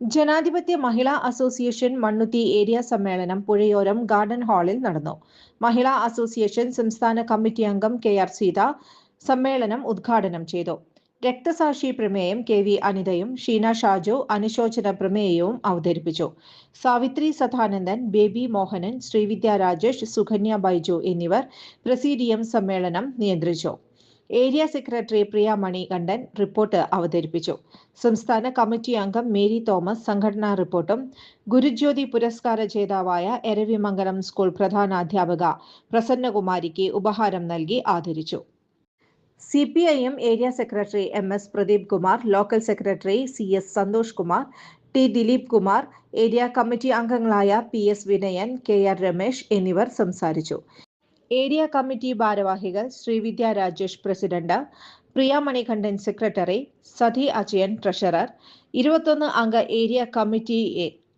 ജനാധിപത്യ മഹിളാ association Mannuthy area സമ്മേളനം പുഴയോരം garden ഹാളിൽ നടന്നു. മഹിളാ അസോസിയേഷൻ സംസ്ഥാന കമ്മിറ്റി അംഗം കെ ആർ സീത സമ്മേളനം ഉദ്ഘാടനം ചെയ്തു. രക്തസാക്ഷി പ്രമേയം കെ വി അനിതയും ഷീന ഷാജു അനുശോചന പ്രമേയവും അവതരിപ്പിച്ചു. സാവിത്രി സദാനന്ദൻ ബേബി മോഹനൻ ശ്രീവിദ്യ രാജേഷ് സുകന്യ ബൈജു എന്നിവർ പ്രസീഡിയം സമ്മേളനം നിയന്ത്രിച്ചു. Area secretary Priya Manikandan report അവതരിപ്പിച്ചു. സംസ്ഥാന കമ്മിറ്റി അംഗം മേരി തോമസ് സംഘടനാ റിപ്പോർട്ടും ഗുരുജ്യോതി പുരസ്കാര ജേതാവായ എരവിമംഗലം സ്കൂൾ പ്രധാനാധ്യാപക പ്രസന്നകുമാരിക്ക് ഉപഹാരം നൽകി ആദരിച്ചു. C P I M area secretary M S Pradeep Kumar local secretary C S Santhosh Kumar T Dileep Kumar area committee അംഗങ്ങളായ P S Vinayan K R Ramesh എന്നിവർ സംസാരിച്ചു. ഏരിയ കമ്മിറ്റി ഭാരവാഹികൾ Sreevidya Rajesh president Priya Manikandan secretary Sathi Ajayan treasurer ഇരുപത്തൊന്ന് അംഗ area committee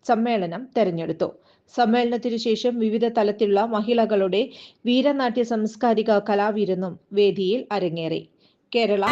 സമ്മേളനം തെരഞ്ഞെടുത്തു. സമ്മേളനത്തിനു ശേഷം വിവിധ തലത്തിലുള്ള മഹിളകളുടെ വീരനാട്യ സാംസ്കാരിക കലാവിരുന്നും വേദിയിൽ അരങ്ങേറി. കേരള